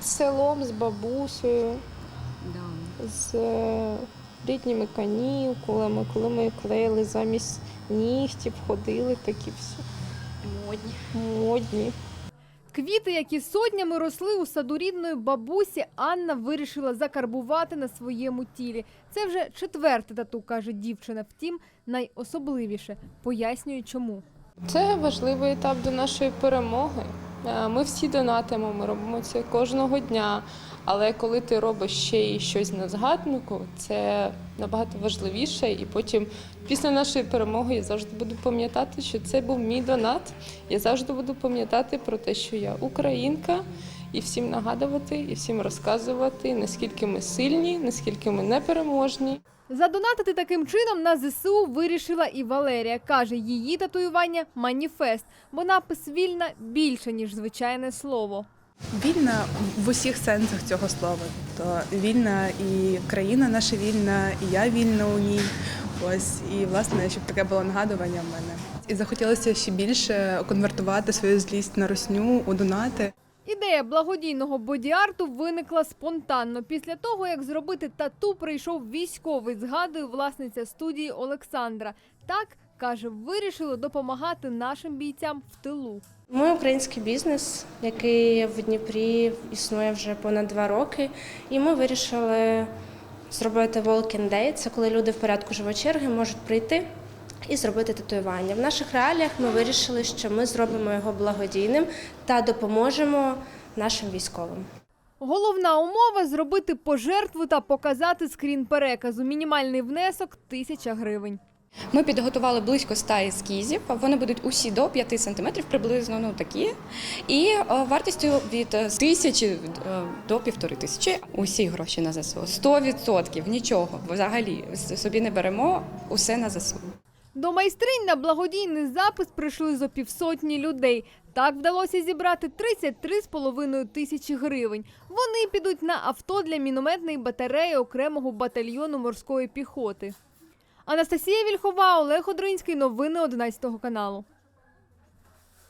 з селом, з бабусею, Да. з е, літніми канікулами, коли ми клеїли замість нігтів, ходили такі всі Модні. модні. Квіти, які сотнями росли у саду рідної бабусі, Анна вирішила закарбувати на своєму тілі. Це вже четверте тату, каже дівчина. Втім, найособливіше пояснює, чому. Це важливий етап до нашої перемоги. Е, Ми всі донатимо, ми робимо це кожного дня. Але коли ти робиш ще і щось на згаднику, це набагато важливіше. І потім, після нашої перемоги, я завжди буду пам'ятати, що це був мій донат. Я завжди буду пам'ятати про те, що я українка, і всім нагадувати, і всім розказувати, наскільки ми сильні, наскільки ми непереможні. Задонатити таким чином на ЗСУ вирішила і Валерія. Каже, її татуювання маніфест, бо напис вільна більше, ніж звичайне слово. Вільна в усіх сенсах цього слова. То вільна і країна наша вільна, і я вільна у ній. Ось і власне, щоб таке було нагадування в мене. І захотілося ще більше конвертувати свою злість на росню у донати. Ідея благодійного боді-арту виникла спонтанно. Після того, як зробити тату, прийшов військовий, згадує власниця студії Олександра. Так, каже, вирішили допомагати нашим бійцям в тилу. Ми український бізнес, який в Дніпрі існує вже понад два роки, і ми вирішили зробити Walking Day. Це коли люди в порядку живочерги можуть прийти і зробити татуювання. В наших реаліях ми вирішили, що ми зробимо його благодійним та допоможемо нашим військовим. Головна умова зробити пожертву та показати скрін переказу. Мінімальний внесок тисяча гривень. Ми підготували близько 100 ескізів. Вони будуть усі до 5 сантиметрів, приблизно ну такі. І е, вартістю від е, тисячі е, до півтори тисячі. Усі гроші на ЗСУ. 100% нічого. Взагалі собі не беремо усе на ЗСУ. До майстринь на благодійний запис прийшли зо півсотні людей. Так вдалося зібрати 33,5 тисячі гривень. Вони підуть на авто для мінометної батареї окремого батальйону морської піхоти. Анастасія Вільхова, Олег Одринський. Новини 11 каналу.